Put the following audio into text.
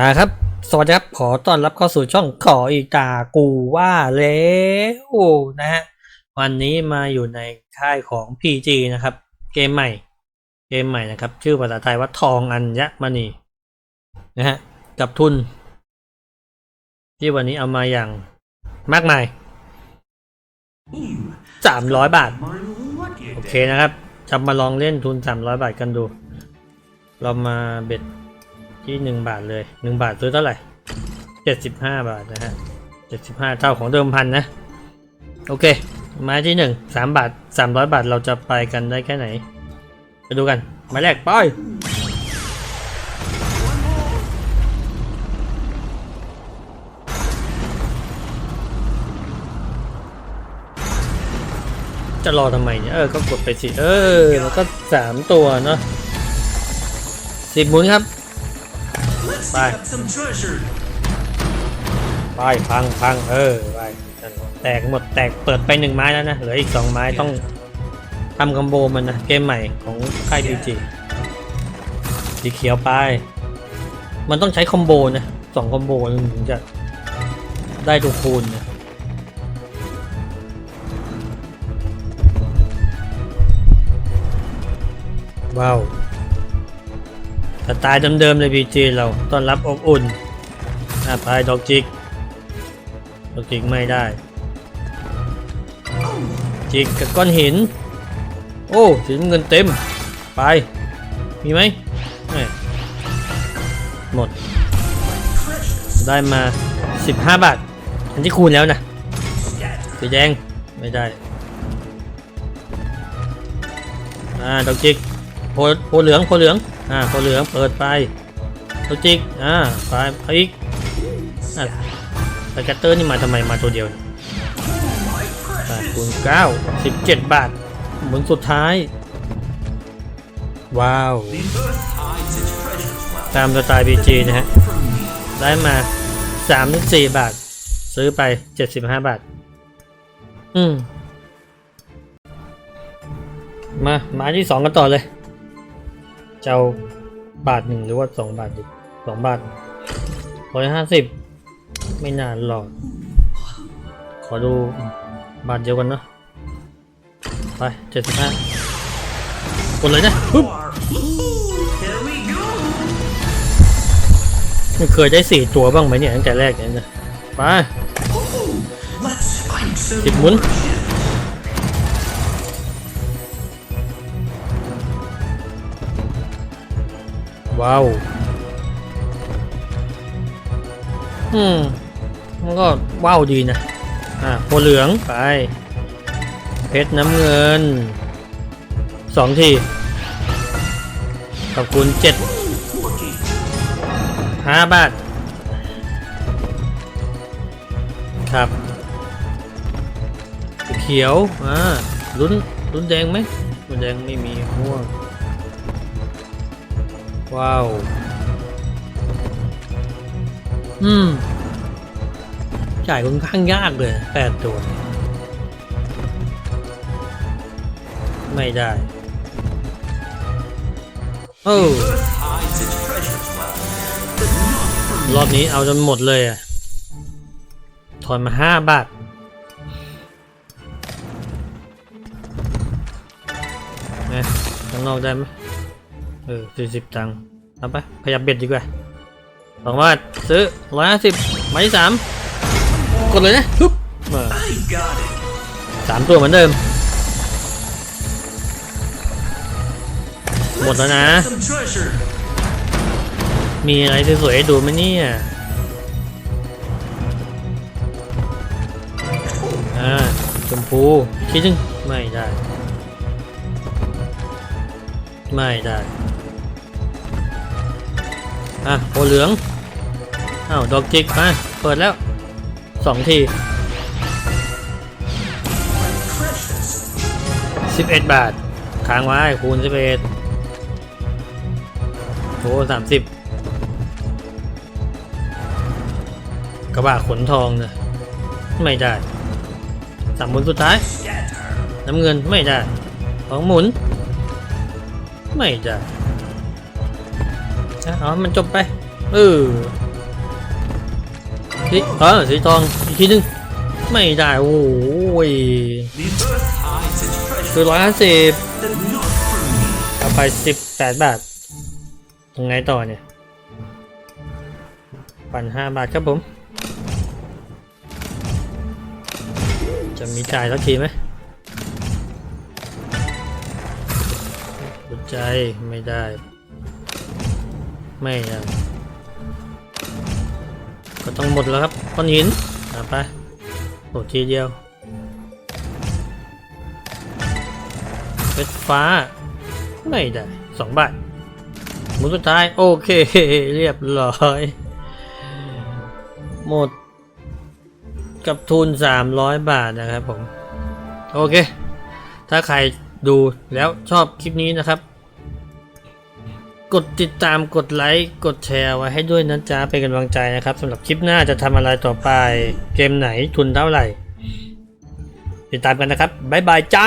มาครับ สวัสดีครับ ขอต้อนรับเข้าสู่ช่องขออีกากูว่าแล้วนะฮะ วันนี้มาอยู่ในค่ายของ PG นะครับ เกมใหม่ เกมใหม่นะครับ ชื่อภาษาไทยว่าทองอัญญมณีนะฮะ กับทุน ที่วันนี้เอามาอย่างมากมาย300บาท โอเคนะครับจะมาลองเล่นทุน300บาทกันดู เรามาเบ็ด ที่1บาทเลย1บาทซื้อเท่าไหร่75บห้าบาทนะฮะ75เท่าของเดิมพันนะ โอเค ไม้ที่1 3บาท300บาทเราจะไปกันได้แค่ไหน ไปดูกันไมาแรกไปจะรอทำไมเนี่ย เออ ก็กดไปสิ เออ แล้วก็3ตัวเนาะสิบหมุนครับ Bye. Some treasure. ไปพังพังเออไปแตกหมดแตกเปิดไปหนึ่งไม้แล้วนะ เหลืออีกสองไม้ต้องทำคอมโบมันนะ เกมใหม่ของค่ายพีจีสีเขียวไป มันต้องใช้คอมโบนะสองคอมโบถึงจะได้ตัวคูณนะว้าว สไตล์เดิมๆเลยพีจีเราต้อนรับอบอุ่นอะไปดอกจิกดอกจิกไม่ได้ จิกกับก้อนหิน โอ้สีน้ำเงินเต็ม ไป มีไหมหมด ได้มา 15 บาท อันที่คูณแล้วนะสีแดงไม่ได้อ่าดอกจิกโพโพเหลืองโพเหลือง อ่าโพเหลืองเปิดไปดอกจิกอ่าไปไปอีกอะไปกัตเตอร์นี่มาทำไมมาตัวเดียวแปดคูณเก้าสิบเจ็ดบาทเหมุนสุดท้าย ว้าว ตามสไตล์ BG นะฮะ ได้มาสามถึงสี่บาท ซื้อไปเจ็ดสิบห้าบาท อืมมา มาที่สองกันต่อเลย เจ้าบาทหนึ่งหรือว่าสองบาทดิสองบาทร้อยห้าสิบไม่นานหรอก ขอดูบาทเดียวกันเนาะไปเจ็ดสิบห้ากดเลยนะปึ๊บ Here we go. ไม่เคยได้สี่ตัวบ้างไหมเนี่ยตั้งแต่แรกเนี่ยนะไป Let's find some Kịp muốn. ว้าว อืม มันก็ว้าวดีนะ อ่าโพเหลืองไป เพชรน้ำเงิน สองที ขอบคุณเจ็ด ห้าบาท ครับเขียว อ่าลุ้นลุ้นแดงไหมลุ้นแดงไม่มีม่วง ว้าว อืม จ่ายค่อนข้างยากเลยแปดตัว ไม่ได้ โอ้รอบนี้เอาจนหมดเลยอะถอนมาห้าบาทนะข้างนอกได้ไหม เออสี่สิบตังค์เอาไปขยับเบ็ดดีกว่าสองบาทซื้อร้อยห้าสิบไม้ที่สามกดเลยนะปุ๊บมาสามตัวเหมือนเดิม หมดแล้วนะ มีอะไรสวยๆให้ดูไหมเนี่ยอ่าชมพูคิดนึงไม่ได้ ไม่ได้ อะโอเหลืองอ้าวดอกจิกมาเปิดแล้วสองทีสิบเอ็ดบาทค้างไว้คูณสิบเอ็ดโอ้สามสิบกระบะขนทองนะไม่ได้สามหมุนสุดท้าย น้ำเงินไม่ได้สองหมุน ไม่ได้ อะอาให้มันจบไป เออสีเออสีทอง อีกทีนึง ไม่ได้ โอ้ยคือร้อยห้าสิบเอาไปสิบแปดบาทยังไงต่อเนี่ยปันห้าบาทครับผม จะมีจ่ายสักทีไหมหัวใจไม่ได้ ไม่ได้ก็ต้องหมดแล้วครับก้อนหินเอาไปโอ้ทีเดียวเพชรฟ้า ไม่ได้สองบาทหมุนสุดท้าย โอเค เรียบร้อย หมด กับทุน 300 บาทนะครับผม โอเค ถ้าใครดูแล้วชอบคลิปนี้นะครับ กดติดตามกดไลค์กดแชร์ไว้ให้ด้วยนะจ๊ะเป็นกำลังใจนะครับสำหรับคลิปหน้าจะทำอะไรต่อไปเกมไหนทุนเท่าไหร่ ติดตามกันนะครับ บ๊ายบายจ้า